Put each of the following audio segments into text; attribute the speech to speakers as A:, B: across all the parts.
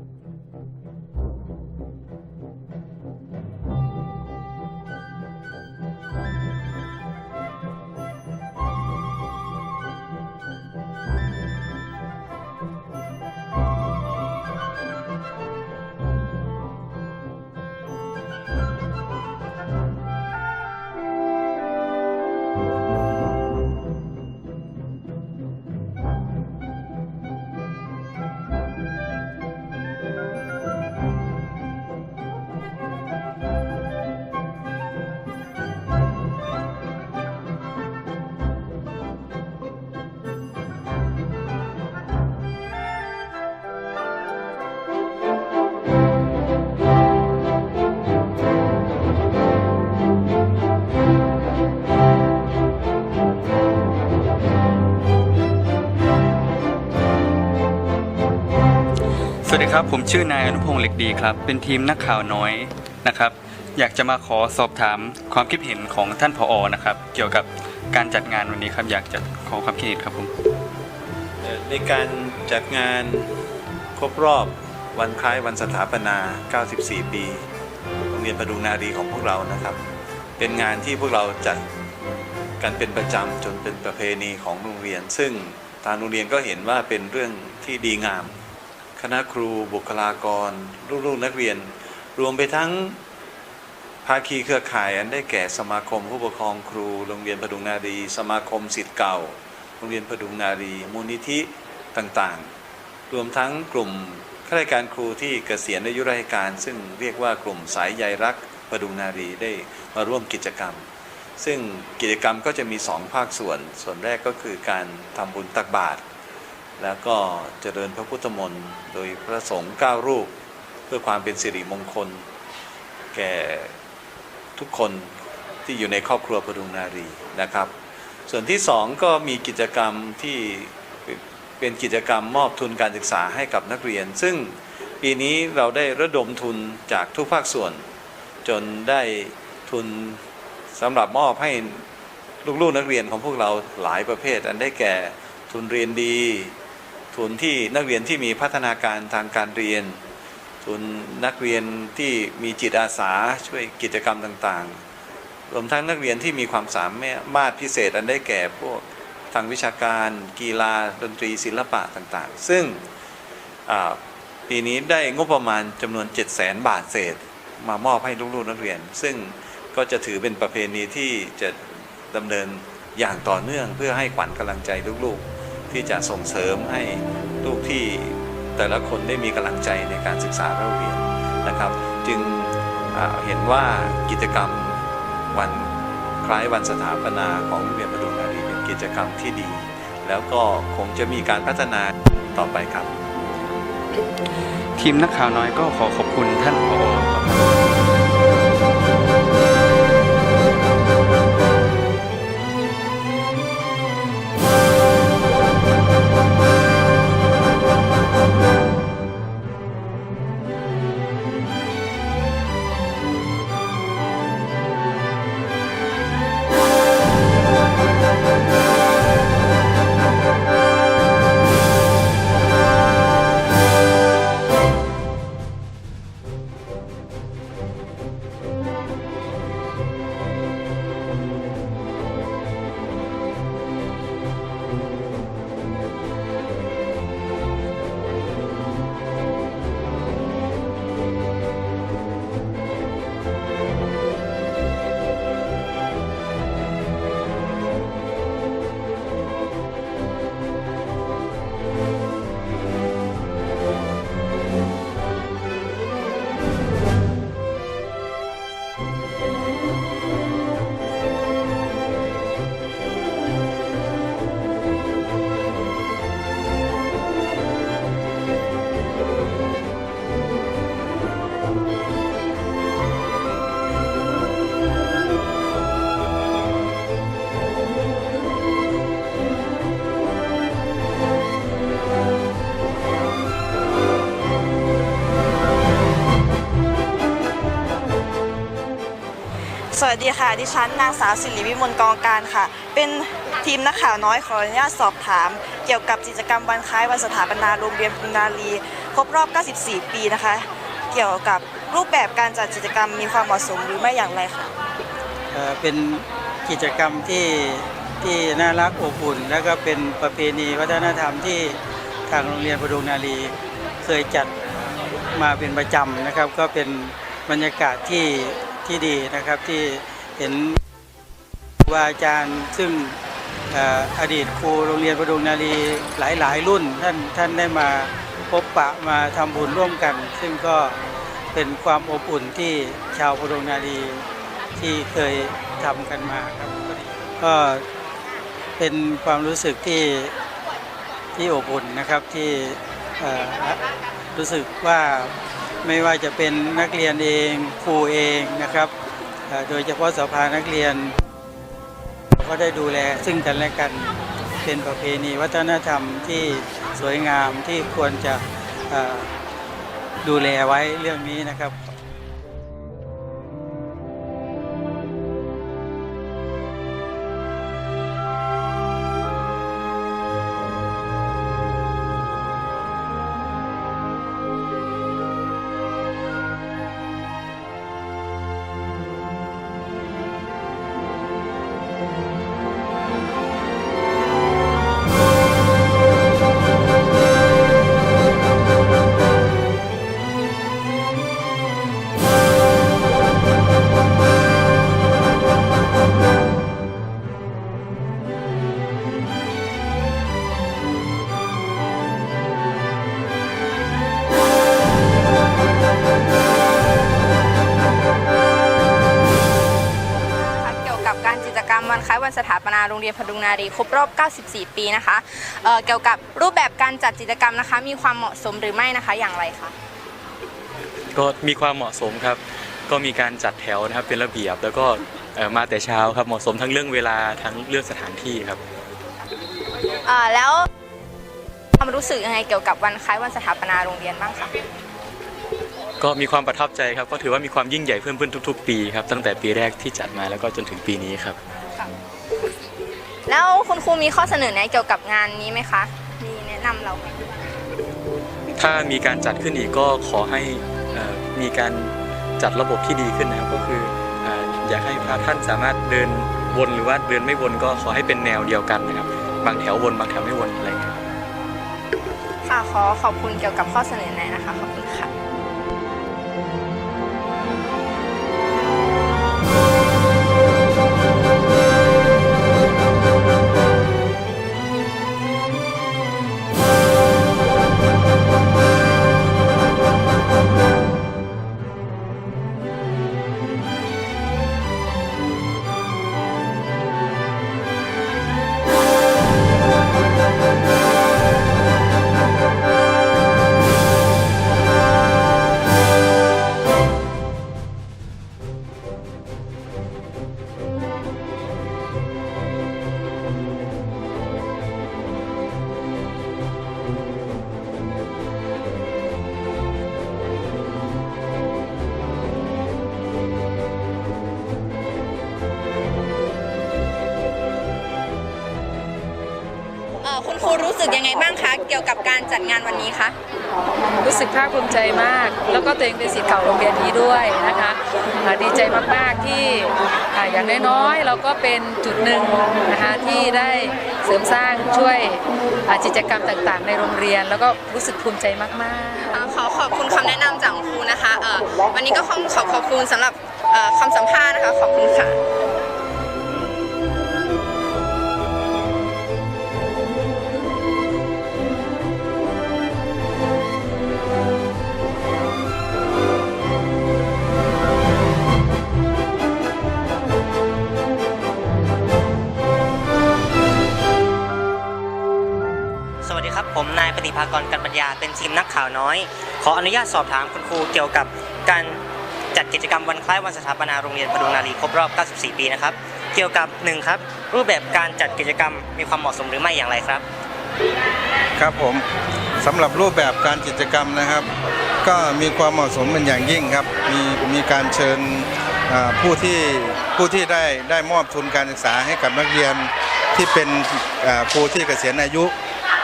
A: Thank you. ครับ ผมชื่อนายอนุพงศ์เหล็กดีครับ เป็นทีมนักข่าวน้อยนะครับ อยากจะมาขอสอบถามความคิดเห็นของท่านผอนะครับ เกี่ยวกับการจัดงานวันนี้ครับ อยากจะขอความคิดเห็นครับผม
B: ในการจัดงานครบรอบวันคล้ายวันสถาปนา 94 ปีโรงเรียนประดุงนารีของพวกเรานะครับ เป็นงานที่พวกเราจัดกันเป็นประจำจนเป็นประเพณีของโรงเรียน ซึ่งทางโรงเรียนก็เห็นว่าเป็นเรื่องที่ดีงาม คณะครูบุคลากร ลูกๆนักเรียน รวมไปทั้งภาคีเครือข่ายอันได้แก่สมาคมผู้ปกครองครูโรงเรียนประดุงนารี สมาคมสิทธิ์เก่า โรงเรียนประดุงนารี มูลนิธิต่างๆ รวมทั้งกลุ่มข้าราชการครูที่เกษียณอายุราชการ ซึ่งเรียกว่ากลุ่มสายใยรักประดุงนารีได้มาร่วมกิจกรรม ซึ่งกิจกรรมก็จะมีสองภาคส่วน ส่วนแรกก็คือการทำบุญตักบาตร แล้วก็เจริญพระพุทธมนต์โดยพระสงฆ์เก้ารูป เพื่อความเป็นสิริมงคล แก่ทุกคนที่อยู่ในครอบครัวประดุงนารีนะครับ ส่วนที่สองก็มีกิจกรรมที่เป็นกิจกรรมมอบทุนการศึกษาให้กับนักเรียน ซึ่งปีนี้เราได้ระดมทุนจากทุกภาคส่วน จนได้ทุนสำหรับมอบให้ลูกๆนักเรียนของพวกเราหลายประเภท อันได้แก่ทุนเรียนดี ทุนที่นักเรียนที่มีพัฒนาการทางการเรียน ทุนนักเรียนที่มีจิตอาสาช่วยกิจกรรมต่างๆ รวมทั้งนักเรียนที่มีความสามารถพิเศษอันได้แก่พวกทางวิชาการ กีฬาดนตรีศิลปะต่างๆ ซึ่งปีนี้ได้งบประมาณจำนวน 7 0 0 0 0 0บาทเศษมามอบให้ลูกๆนักเรียน ซึ่งก็จะถือเป็นประเพณีที่จะดำเนินอย่างต่อเนื่องเพื่อให้ขวัญกำลังใจลูกๆ ที่จะส่งเสริมให้ลูกที่แต่ละคนได้มีกำลังใจในการศึกษาเล่าเรียนนะครับ จึงเห็นว่ากิจกรรมวันคล้ายวันสถาปนาของโรงเรียนประดุงนารีเป็นกิจกรรมที่ดี แล้วก็คงจะมีการพัฒนาต่อไปครับ
A: ทีมนักข่าวน้อยก็ขอขอบคุณท่านผอ
C: สวัสดีค่ะ ดิฉันนางสาวสิริวิมลกองการค่ะ เป็นทีมนักข่าวน้อยขออนุญาตสอบถาม เกี่ยวกับกิจกรรมวันคล้ายวันสถาปนาโรงเรียนพุนารีครบรอบ 94 ปีนะคะ เกี่ยวกับรูปแบบการจัดกิจกรรมมีความเหมาะสมหรือไม่อย่างไรคะ
D: เป็นกิจกรรมที่ที่น่ารักอบอุ่น แล้วก็เป็นประเพณีวัฒนธรรมที่ทางโรงเรียนพดุงนารีเคยจัดมาเป็นประจำนะครับ ก็เป็นบรรยากาศที่ ที่ดีนะครับที่เห็นครูบาอาจารย์ซึ่งออดีตครูโรงเรียนพดุงนารีหลาย ๆ รุ่น ท่านท่านได้มาพบปะมาทำบุญร่วมกัน ซึ่งก็เป็นความอบอุ่นที่ชาวพดุงนารีที่เคยทำกันมาครับก็เป็นความรู้สึกที่ที่อบอุ่นนะครับที่รู้สึกว่า ไม่ว่าจะเป็นนักเรียนเองครูเองนะครับ โดยเฉพาะสภานักเรียนเราก็ได้ดูแลซึ่งกันและกันเป็นประเพณีวัฒนธรรมที่สวยงามที่ควรจะดูแลไว้เรื่องนี้นะครับ
E: วันคล้ายวันสถาปนาโรงเรียนพดุงนารีครบรอบ 94 ปีนะคะเอ่อเกี่ยวกับรูปแบบการจัดกิจกรรมนะคะ มีความเหมาะสมหรือไม่นะคะอย่างไรคะ
F: ก็มีความเหมาะสมครับ ก็มีการจัดแถวนะครับเป็นระเบียบ แล้วก็เอ่อมาแต่เช้าครับเหมาะสมทั้งเรื่องเวลาทั้งเรื่องสถานที่ครับ
E: เอ่อแล้วความรู้สึกยังไงเกี่ยวกับวันคล้ายวันสถาปนาโรงเรียนบ้างคะ
F: ก็มีความประทับใจครับก็ถือว่ามีความยิ่งใหญ่เพิ่มขึ้นทุก ๆ ปีครับตั้งแต่ปีแรกที่จัดมาแล้วก็จนถึงปีนี้ครับ
E: แล้วคุณครูมีข้อเสนอแนะเกี่ยวกับงานนี้ไหมคะ มีแนะนำเราไหม
F: ถ้ามีการจัดขึ้นอีกก็ขอให้เอ่อมีการจัดระบบที่ดีขึ้นนะครับก็คือเอ่ออยากให้พระท่านสามารถเดินวนหรือว่าเดินไม่วนก็ขอให้เป็นแนวเดียวกันนะครับ บางแถววนบางแถวไม่วนอะไรอย่างเงี้ย
E: ค่ะขอขอบคุณเกี่ยวกับข้อเสนอแนะนะคะ ขอบคุณค่ะ สึกยังไงบ้างคะเกี่ยวกับการจัดงานวันนี้คะ
G: รู้สึกภาคภูมิใจมาก แล้วก็ตัวเองเป็นศิษย์เก่าโรงเรียนนี้ด้วยนะคะอ่าดีใจมากๆที่อ่าอย่างน้อยๆเราก็เป็นจุดหนึ่งนะคะที่ได้เสริมสร้างช่วยอ่ากิจกรรมต่างๆ ในโรงเรียน แล้วก็รู้สึกภูมิใจมากๆ
E: อ่าขอขอบคุณคำแนะนำจากคุณครูนะคะเอ่อวันนี้ก็ขอขอขอบคุณสำหรับเอ่อคำสัมภาษณ์นะคะขอบคุณค่ะ
H: เป็นทีมนักข่าวน้อย ขออนุญาตสอบถามคุณครูเกี่ยวกับการจัดกิจกรรมวันคล้ายวันสถาปนาโรงเรียนพดุงนารีครบรอบ 94 ปีนะครับ เกี่ยวกับหนึ่งครับ รูปแบบการจัดกิจกรรมมีความเหมาะสมหรือไม่อย่างไรครับ
I: ครับผมสำหรับรูปแบบการกิจกรรมนะครับ ก็มีความเหมาะสมเป็นอย่างยิ่งครับ มีมีการเชิญผู้ที่ผู้ที่ได้ได้มอบทุนการศึกษาให้กับนักเรียนที่เป็นครูที่เกษียณอายุ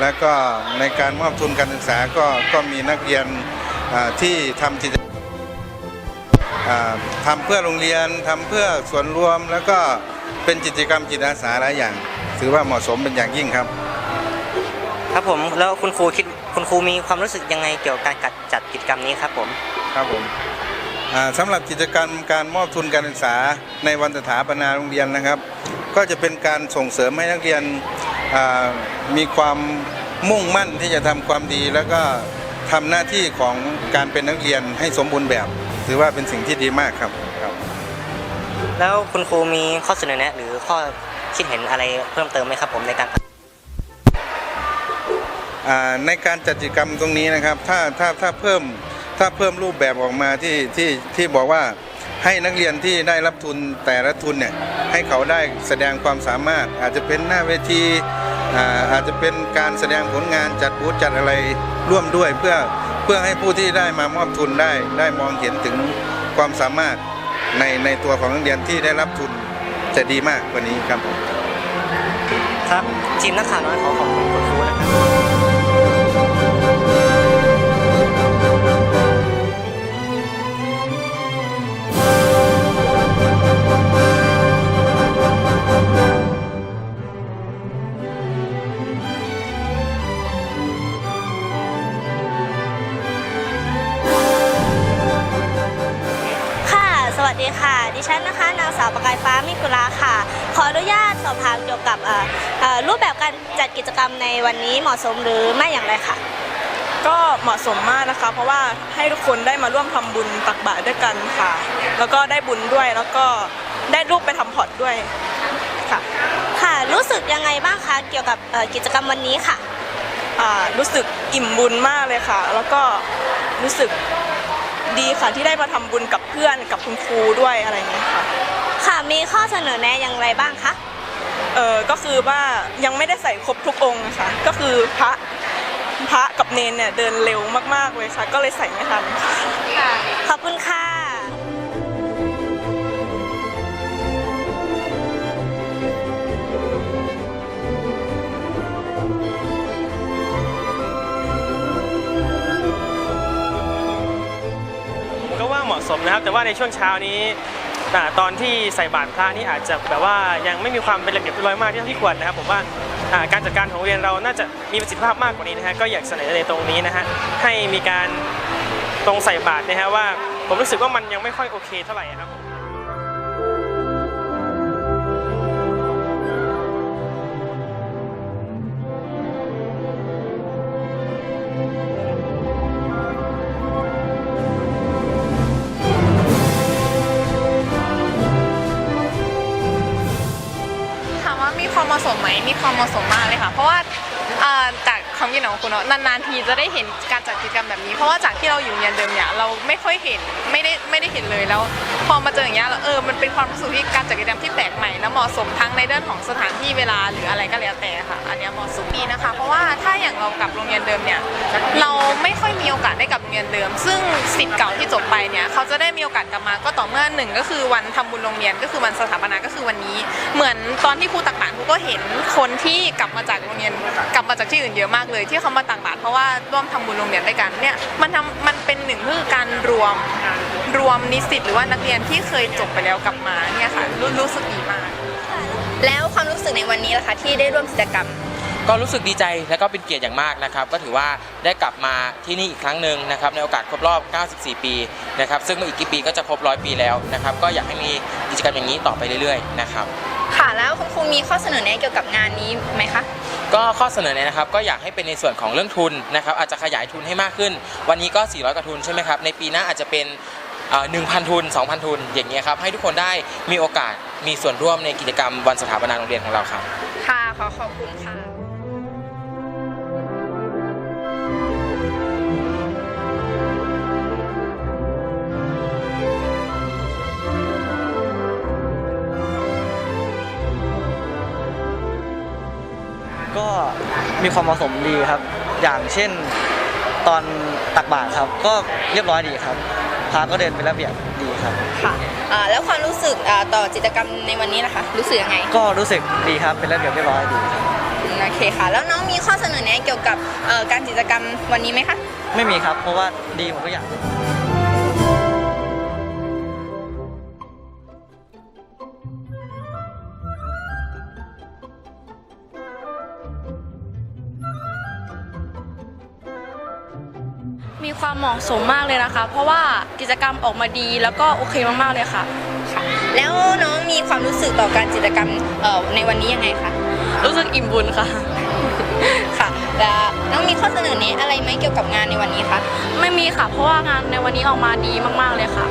I: แล้วก็ในการมอบทุนการศึกษาก็ก็มีนักเรียนอ่าที่ทำกิจอ่าทำเพื่อโรงเรียนทำเพื่อส่วนรวม แล้วก็เป็นกิจกรรมจิตอาสาหลายอย่าง ถือว่าเหมาะสมเป็นอย่างยิ่งครับ
H: ครับผมแล้วคุณครูคิดคุณครูมีความรู้สึกยังไงเกี่ยวกับการจัดจัดกิจกรรมนี้ครับผม
I: ครับผมอ่าสำหรับกิจกรรมการมอบทุนการศึกษาในวันสถาปนาโรงเรียนนะครับ ก็จะเป็นการส่งเสริมให้นักเรียนอ่า มีความมุ่งมั่นที่จะทำความดี แล้วก็ทำหน้าที่ของการเป็นนักเรียนให้สมบูรณ์แบบ ถือว่าเป็นสิ่งที่ดีมากครับครับ
H: แล้วคุณครูมีข้อเสนอแนะ หรือข้อคิดเห็นอะไรเพิ่มเติมไหมครับผมในการ
I: อ่าในการจัดกิจกรรมตรงนี้นะครับ ถ้าถ้าถ้าเพิ่มถ้าเพิ่มรูปแบบออกมาที่ที่ที่บอกว่า ให้นักเรียนที่ได้รับทุนแต่ละทุนเนี่ยให้เขาได้แสดงความสามารถ อาจจะเป็นหน้าเวทีอาอาจจะเป็นการแสดงผลงานจัดบูธจัดอะไรร่วมด้วยเพื่อเพื่อให้ผู้ที่ได้มามอบทุนได้ได้มองเห็นถึงความสามารถในในตัวของนักเรียนที่ได้รับทุนจะดีมากกว่านี้ครับผม
H: ครับทีมนักข่าวน้อยขอขอบคุณ
J: ดีค่ะ ดิฉันนะคะนางสาวประกายฟ้ามิกุลาค่ะ ขออนุญาตสอบถามเกี่ยวกับเอ่อเอ่อรูปแบบการจัดกิจกรรมในวันนี้เหมาะสมหรือไม่อย่างไรค่ะ
K: ก็เหมาะสมมากนะคะ เพราะว่าให้ทุกคนได้มาร่วมทำบุญตักบาตรด้วยกันค่ะ แล้วก็ได้บุญด้วยแล้วก็ได้รูปไปทำพอร์ตด้วยค่ะ
J: ค่ะรู้สึกยังไงบ้างคะเกี่ยวกับเอ่อกิจกรรมวันนี้ค่ะ
K: อ่ารู้สึกอิ่มบุญมากเลยค่ะ แล้วก็รู้สึก ดีค่ะที่ได้มาทำบุญกับเพื่อนกับคุณครูด้วยอะไรอย่างเงี้ยค่ะ
J: ค่ะมีข้อเสนอแนะอย่างไรบ้างคะ
K: เออก็คือว่ายังไม่ได้ใส่ครบทุกองค์นะคะก็คือพระพระกับเนนเนี่ยเดินเร็วมากๆเลยค่ะ ก็เลยใส่ไม่ทัน
J: ขอบคุณค่ะะ
L: สมนะครับ แต่ว่าในช่วงเช้านี้อ่ตอนที่ใส่บาตรพระนี่อาจจะแบบว่ายังไม่มีความเป็นระเบียบเรียบร้อยมากที่ที่ควรนะครับผมว่าการจัดการของเรียนเราน่าจะมีประสิทธิภาพมากกว่านี้นะฮะก็อยากเสนอในตรงนี้นะฮะให้มีการตรงใส่บาตรนะฮะว่าผมรู้สึกว่ามันยังไม่ค่อยโอเคเท่าไหร่ครับ
G: ถ ความเหมาะสมมากเลยค่ะ เพราะว่าจากความคิดเห็นของคุณเนาะนานๆทีจะได้เห็นการจัดกิจกรรมแบบนี้ เพราะว่าจากที่เราอยู่เรียนเดิมเนี่ยเราไม่ค่อยเห็นไม่ได้ไม่ได้เห็นเลยแล้ว พอมาเจออย่างเงี้ยแล้วเออมันเป็นความรู้สึกที่การจัดกิจกรรมที่แปลกใหม่และเหมาะสมทั้งในเรื่องของสถานที่เวลาหรืออะไรก็แล้วแต่ค่ะ อันเนี้ยเหมาะสมดีนะคะ เพราะว่าถ้าอย่างเรากลับโรงเรียนเดิมเนี่ยเราไม่ค่อยมีโอกาสได้กลับโรงเรียนเดิม ซึ่งสิทธิ์เก่าที่จบไปเนี่ยเขาจะได้มีโอกาสกลับมาก็ต่อเมื่อหนึ่งก็คือวันทำบุญโรงเรียนก็คือวันสถาปนาก็คือวันนี้ เหมือนตอนที่ครูตักบาตรครูก็เห็นคนที่กลับมาจากโรงเรียนกลับมาจากที่อื่นเยอะมากเลย ที่เขามาตักบาตรเพราะว่าร่วมทำบุญโรงเรียนด้วยกันเนี่ยมันทำมันเป็นหนึ่งคือการรวม รวมนิสิตหรือว่านักเรียนที่เคยจบไปแล้วกลับมาเนี่ยค่ะรู้รู้สึกดีมาก แล้วความรู้สึกในวันนี้ล่ะคะที่ได้ร่วมกิจกรรม
M: ก็รู้สึกดีใจและก็เป็นเกียรติอย่างมากนะครับ ก็ถือว่าได้กลับมาที่นี่อีกครั้งหนึ่งนะครับในโอกาสครบรอบ 94 ปีนะครับซึ่งอีกกี่ปีก็จะครบร้อยปีแล้วนะครับก็อยากให้มีกิจกรรมอย่างนี้ต่อไปเรื่อยๆนะครับ
G: ค่ะแล้วคุณครูมีข้อเสนอแนะเกี่ยวกับงานนี้ไหมคะ
M: ก็ข้อเสนอเนี่ยนะครับก็อยากให้เป็นในส่วนของเรื่องทุนนะครับอาจจะขยายทุนให้มากขึ้น วันนี้ก็ 400กว่าทุนใช่ไหมครับในปีหน้าอาจจะเป็น หนึ่งพันทุน 2,000 ทุน อย่างเงี้ยครับให้ทุกคนได้มีโอกาสมีส่วนร่วมในกิจกรรมวันสถาปนาโรงเรียนของเราครับ
G: ค่ะ ขอขอบคุณค่ะ
N: ก็มีความเหมาะสมดีครับ อย่างเช่นตอนตักบาตรครับ ก็เรียบร้อยดีครับ พระก็เดินเป็นระเบียบดีครับ
G: ค่ะ
E: อ่าแล้วความรู้สึกอ่าต่อกิจกรรมในวันนี้นะคะ รู้สึกยังไง
N: ก็รู้สึกดีครับเป็นระเบียบเรียบร้อยดีครับ
E: อืมโอเคค่ะ แล้วน้องมีข้อเสนอแนะเกี่ยวกับเอ่อการกิจกรรมวันนี้ไหมคะ
N: ไม่มีครับเพราะว่าดีหมดทุกอย่าง
O: มีความเหมาะสมมากเลยนะคะ เพราะว่ากิจกรรมออกมาดีแล้วก็โอเคมากๆเลยค่ะ
E: แล้วน้องมีความรู้สึกต่อการกิจกรรมเอ่อในวันนี้ยังไงคะ
O: รู้สึกอิ่มบุญค่ะ
E: ค่ะแล้วน้องมีข้อเสนอแนะอะไรไหมเกี่ยวกับงานในวันนี้คะ
O: ไม่มีค่ะ เพราะว่างานในวันนี้ออกมาดีมากๆเลยค่ะ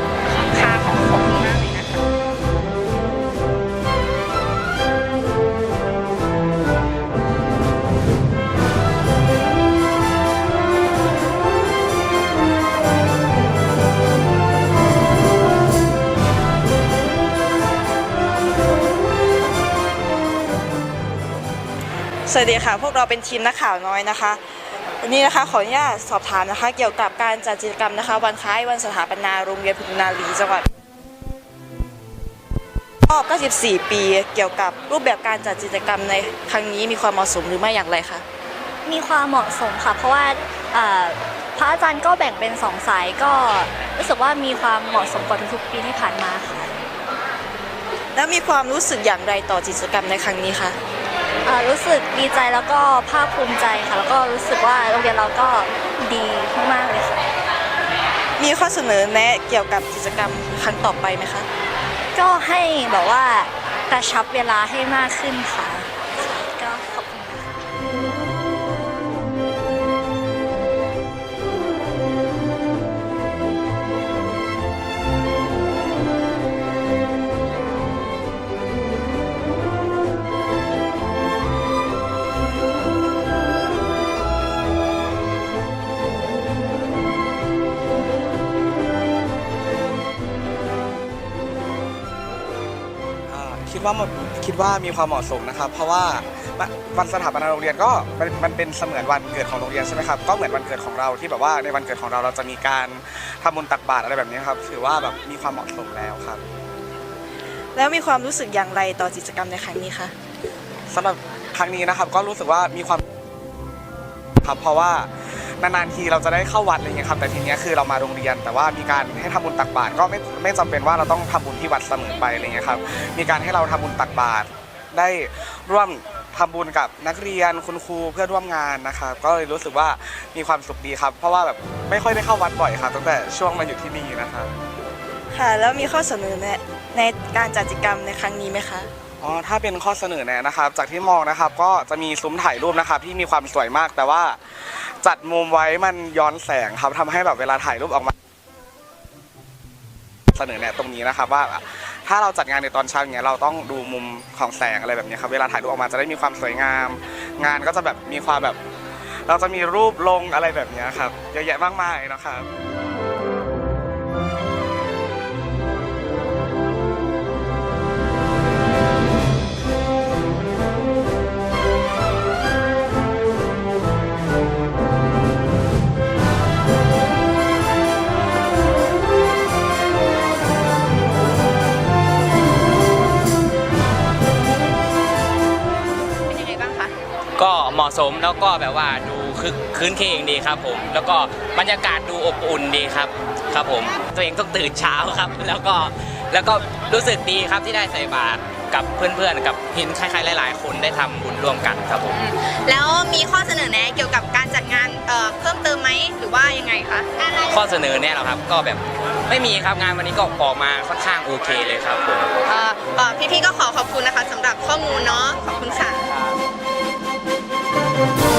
C: สวัสดีค่ะ พวกเราเป็นทีมนักข่าวน้อยนะคะ วันนี้นะคะขออนุญาตสอบถามนะคะ เกี่ยวกับการจัดกิจกรรมนะคะ วันคล้ายวันสถาปนาโรงเรียนพุทธนารีจังหวัดรอบ94 ปี เกี่ยวกับรูปแบบการจัดกิจกรรมในครั้งนี้มีความเหมาะสมหรือไม่อย่างไรคะ
J: มีความเหมาะสมค่ะ เพราะว่าเอ่อพระอาจารย์ก็แบ่งเป็นสองสายก็รู้สึกว่ามีความเหมาะสมกว่าทุกๆปีที่ผ่านมาค่ะ
C: แล้วมีความรู้สึกอย่างไรต่อกิจกรรมในครั้งนี้คะ
J: เอ่อรู้สึกดีใจแล้วก็ภาคภูมิใจค่ะ แล้วก็รู้สึกว่าโรงเรียนเราก็ดีมากๆเลยค่ะ
C: มีข้อเสนอแนะเกี่ยวกับกิจกรรมครั้งต่อไปไหมคะ
J: ก็ให้แบบว่ากระชับเวลาให้มากขึ้นค่ะ คิ
P: ดว่ามันคิดว่ามีความเหมาะสมนะครับ เพราะว่าวันสถาปนาโรงเรียนก็มันมันเป็นเสมือนวันเกิดของโรงเรียนใช่ไหมครับก็เหมือนวันเกิดของเราที่แบบว่าในวันเกิดของเราเราจะมีการทำบุญตักบาตรอะไรแบบนี้ครับถือว่าแบบมีความเหมาะสมแล้วครับ
C: แล้วมีความรู้สึกอย่างไรต่อกิจกรรมในครั้งนี้คะ
P: สำหรับครั้งนี้นะครับก็รู้สึกว่ามีความครับเพราะว่า นานๆทีเราจะได้เข้าวัดอะไรเงี้ยครับแต่ทีเนี้ยคือเรามาโรงเรียน แต่ว่ามีการให้ทำบุญตักบาตรก็ไม่ไม่จำเป็นว่าเราต้องทำบุญที่วัดเสมอไปอะไรเงี้ยครับมีการให้เราทำบุญตักบาตรได้ร่วมทำบุญกับนักเรียนคุณครูเพื่อร่วมงานนะครับก็เลยรู้สึกว่ามีความสุขดีครับ เพราะว่าแบบไม่ค่อยได้เข้าวัดบ่อยครับตั้งแต่ช่วงมาอยู่ที่นี่นะครับ
C: ค่ะ แล้วมีข้อเสนอแนะในการจัดกิจกรรมในครั้งนี้ไหมคะ
P: อ๋อถ้าเป็นข้อเสนอแนะนะครับ จากที่มองนะครับก็จะมีซุ้มถ่ายรูปนะครับที่มีความสวยมาก แต่ว่าจัดมุมไว้มันย้อนแสงครับทำให้แบบเวลาถ่ายรูปออกมา เสนอแนะตรงนี้นะครับว่าถ้าเราจัดงานในตอนเช้าอย่างเงี้ยเราต้องดูมุมของแสงอะไรแบบนี้ครับเวลาถ่ายรูปออกมาจะได้มีความสวยงาม งานก็จะแบบมีความแบบ เราจะมีรูปลงอะไรแบบนี้ครับเยอะแยะมากมายนะครับ
E: เห
Q: มาะสมแล้วก็แบบว่าดูคึกคืนเคงดีครับผมแล้วก็บรรยากาศดูอบอุ่นดีครับครับผมตัวเองต้องตื่นเช้าครับ แล้วก็แล้วก็รู้สึกดีครับที่ได้ใส่บาตรกับเพื่อนๆ กับเห็นใครๆหลาย ๆ คนได้ทำบุญร่วมกันครับผม
E: แล้วมีข้อเสนอแนะเกี่ยวกับการจัดงานเอ่อเพิ่มเติมไหมหรือว่ายังไงคะ
Q: ข้อเสนอเนี่ยเหรอครับก็แบบไม่มีครับงานวันนี้ก็ออกมาค่อนข้างโอเคเลยครับผม
E: เอ่อเอ่อพี่ๆก็ขอขอบคุณนะคะสำหรับข้อมูลเนาะขอบคุณค่ะ Музика